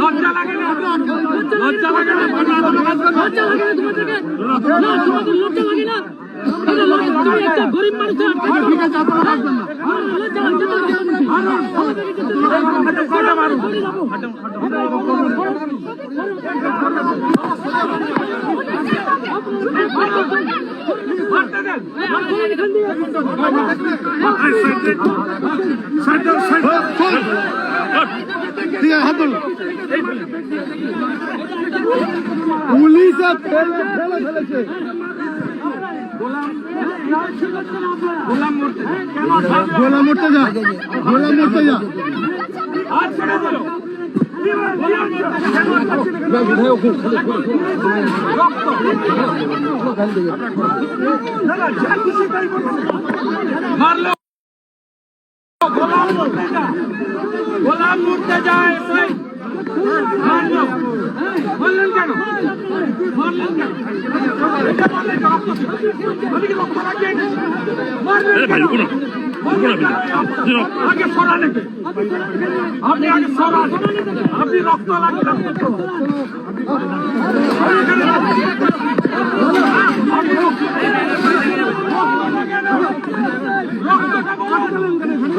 লজ্জা লাগে না লজ্জা লাগে না লজ্জা লাগে না তোমাদেরকে না তোমাদের লজ্জা লাগে না তুমি একটা গরিব মানুষকে আটকাচ্ছ। ঠিক পুলিশে ফেলে ফেলে ফেলেছে গোলাম গোলাম মারলো। গোলাম গোলাম মরতে যায় এসআই মারলো কেন? মারলেন কেন? এটা? আগে সরান একে। আপনি আগে সরান। আপনি রক্ত লাগিয়ে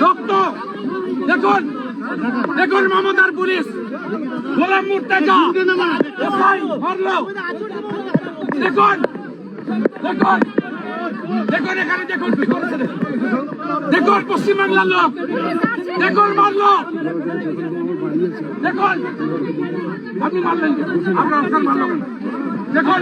রক্ত! দেখুন! দেখুন মমতার পুলিশ! গোলাম মুর্তেজা! দেখুন! দেখুন! দেখুন এখানে, দেখুন! দেখুন পশ্চিমবাংলার লোক! দেখুন মারলো! দেখুন! আপনি মারলেন। আপনার মারলো? দেখুন?